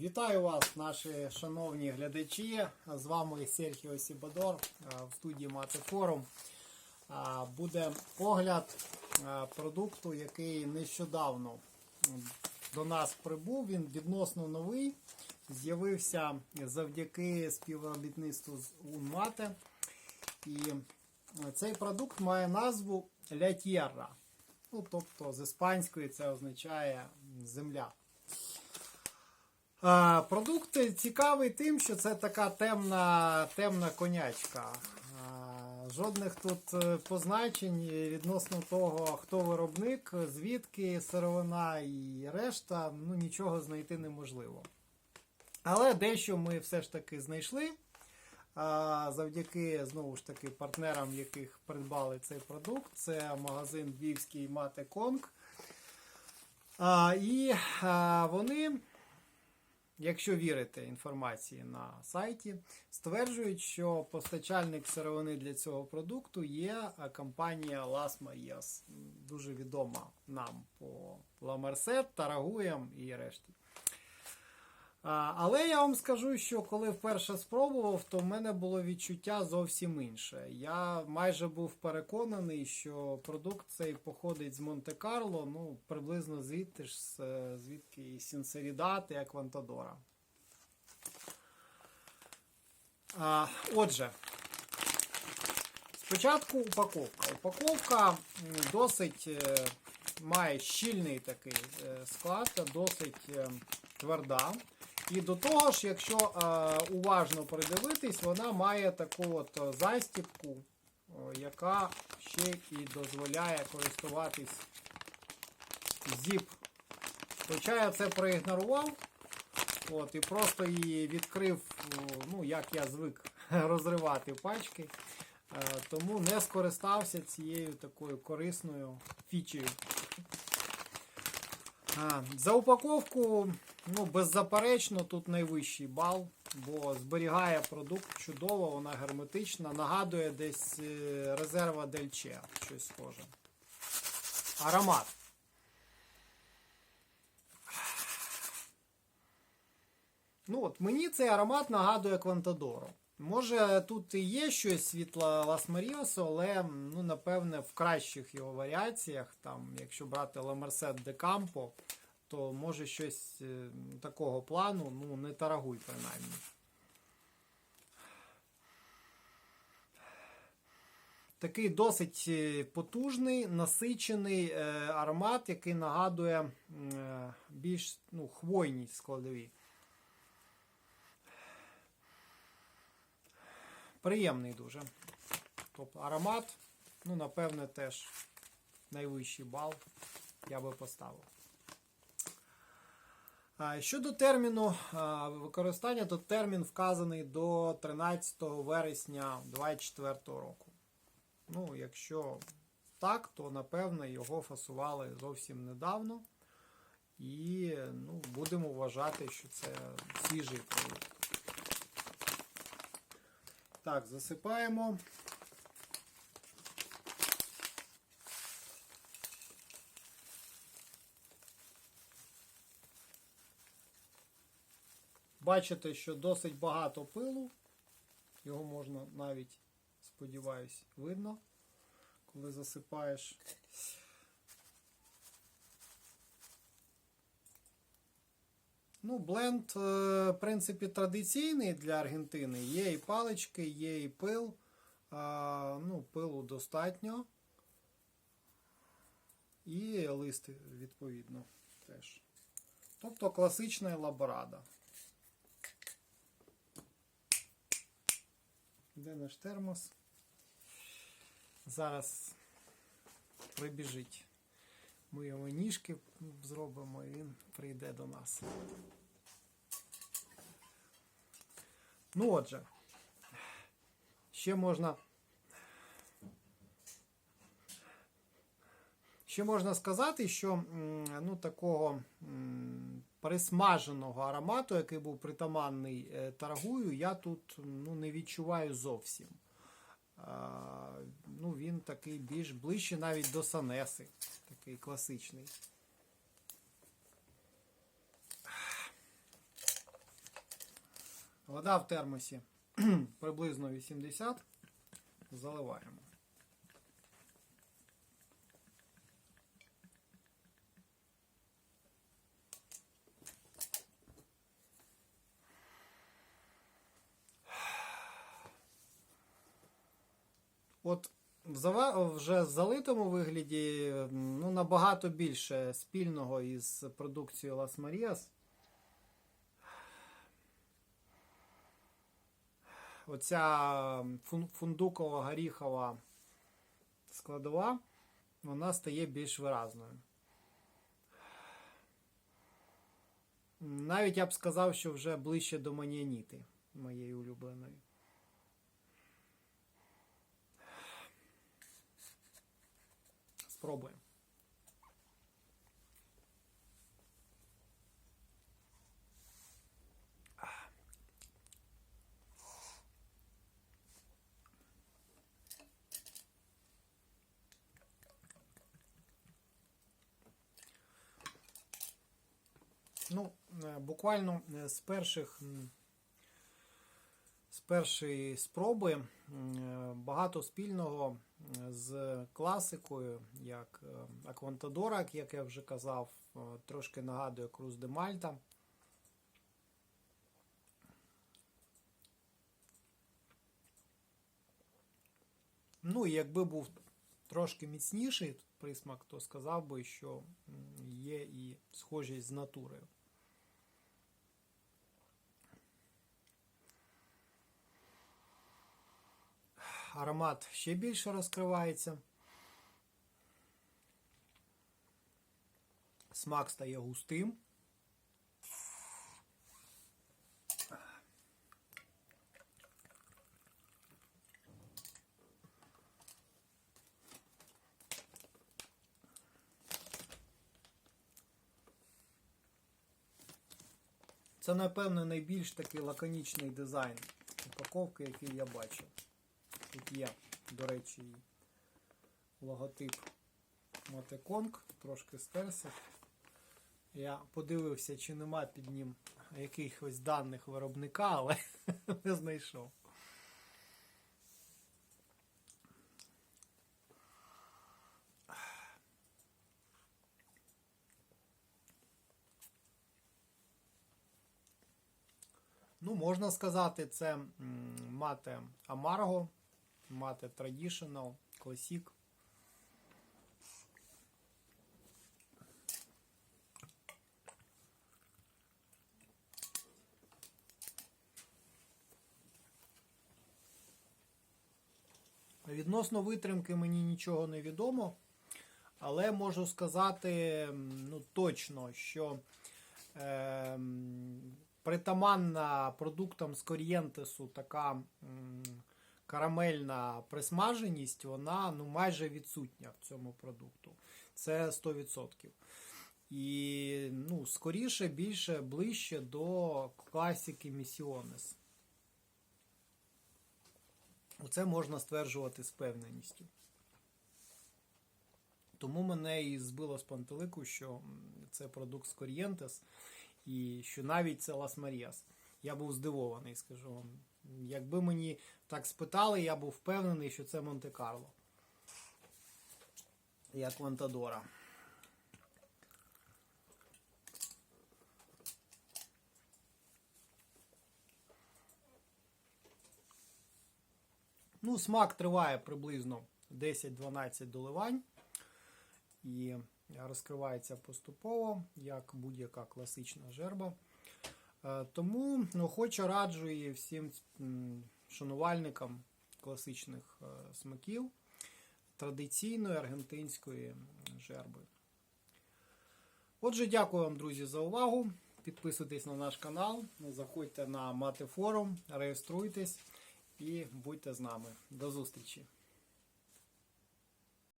Вітаю вас, наші шановні глядачі. З вами Серхіо Сібадор е, в студії Мати Форум. Е, Буде огляд е, продукту, який нещодавно до нас прибув. Він відносно новий. З'явився завдяки співробітництву з Унмате. І цей продукт має назву Ля Tierra. Ну, тобто з іспанської це означає земля. А, Продукт цікавий тим, що це така темна, темна конячка. Жодних тут е, позначень відносно того, хто виробник, звідки сировина і решта, ну нічого знайти неможливо. Але дещо ми все ж таки знайшли. Завдяки знову ж таки партнерам, яких придбали цей продукт. Це магазин Львівський Мате Конг. І вони якщо вірити інформації на сайті, стверджують, що постачальник сировини для цього продукту є е, компанія Las Marias, дуже відома нам по Ламарсет, Merced, Тарагуєм і решті. Але я вам скажу, що коли вперше спробував, то в мене було відчуття зовсім інше. Я майже був переконаний, що продукт цей походить з Монте-Карло, ну приблизно звідти ж звідки і Сінсерідат, і Аквантадора. Отже, спочатку упаковка. Упаковка досить е, має щільний такий е, склад, досить е, тверда. І до того ж, якщо е, уважно придивитись, вона має таку от е, застібку, о, яка ще і дозволяє користуватись зіп. Хоча я це проігнорував, от, і просто її відкрив, ну, як я звик розривати пачки. Е, Тому не скористався цією такою корисною фічею. За упаковку, ну, беззаперечно, тут найвищий бал, бо зберігає продукт чудово, вона герметична, нагадує десь е, резерва Дельче, щось схоже. Аромат. Ну от, мені цей аромат нагадує Квантадору. Може, тут і є щось від Ла- Лас Маріосу, але ну, напевне в кращих його варіаціях, там, якщо брати Merced de Campo, то може щось е, такого плану, ну, не тарагуй принаймні. Такий досить е, потужний, насичений е, аромат, який нагадує більш ну, хвойні складові. Приємний дуже. Тобто аромат, ну, напевне, теж найвищий бал я би поставив. Щодо терміну використання, то термін вказаний до 13 вересня 2024 року. Ну, якщо так, то напевне його фасували зовсім недавно. І ну, будемо вважати, що це свіжий продукт. Так, засипаємо. Бачите, що досить багато пилу. Його можна навіть, сподіваюсь, видно, коли засипаєш. Ну, бленд, е, в принципі, традиційний для Аргентини. Є і палички, є і пил. А, ну, пилу достатньо. І листи, відповідно, теж. Тобто класична лаборада. Де наш термос? Зараз прибіжить. Ми йому ніжки зробимо і він прийде до нас. Ну отже, ще можна. Ще можна сказати, що ну, такого присмаженого аромату, який був притаманний е, таргую, я тут ну, не відчуваю зовсім. Ну, він такий більш ближче навіть до Санеси, такий класичний. Вода в термосі приблизно 80. Заливаємо. От вже в залитому вигляді ну, набагато більше спільного із продукцією Las Marias. Оця фун- фундукова горіхова складова, вона стає більш виразною. Навіть я б сказав, що вже ближче до маніаніти моєї улюбленої. Спробуємо. Ну, е, буквально е, з перших першої спроби е, багато спільного з класикою, як е, Аквантадора, як я вже казав, е, трошки нагадує Круз де Мальта. Ну, і якби був трошки міцніший присмак, то сказав би, що є і схожість з натурою. Аромат ще більше розкривається. Смак стає густим. Це, напевно, найбільш такий лаконічний дизайн упаковки, який я бачив. Тут є, до речі, логотип Мотеконг, трошки стерся. Я подивився, чи нема під ним якихось даних виробника, але не знайшов. Ну, можна сказати, це м, мате Амарго, мате Traditional, Classic. Відносно витримки мені нічого не відомо, але можу сказати ну, точно, що е, притаманна продуктам з корієнтесу така м, карамельна присмаженість, вона ну, майже відсутня в цьому продукту. Це 100%. І ну, скоріше, більше, ближче до класики Місіонес. Це можна стверджувати з певненістю. Тому мене і збило з пантелику, що це продукт з Корієнтес, і що навіть це Лас Маріас. Я був здивований, скажу вам. Якби мені так спитали, я був впевнений, що це Монте-Карло. Як Вантадора. Ну, смак триває приблизно 10-12 доливань і розкривається поступово, як будь-яка класична жерба. Е, Тому ну, хочу раджу і всім шанувальникам класичних е, смаків традиційної аргентинської жерби. Отже, дякую вам, друзі, за увагу. Підписуйтесь на наш канал, заходьте на Мати форум, реєструйтесь і будьте з нами. До зустрічі!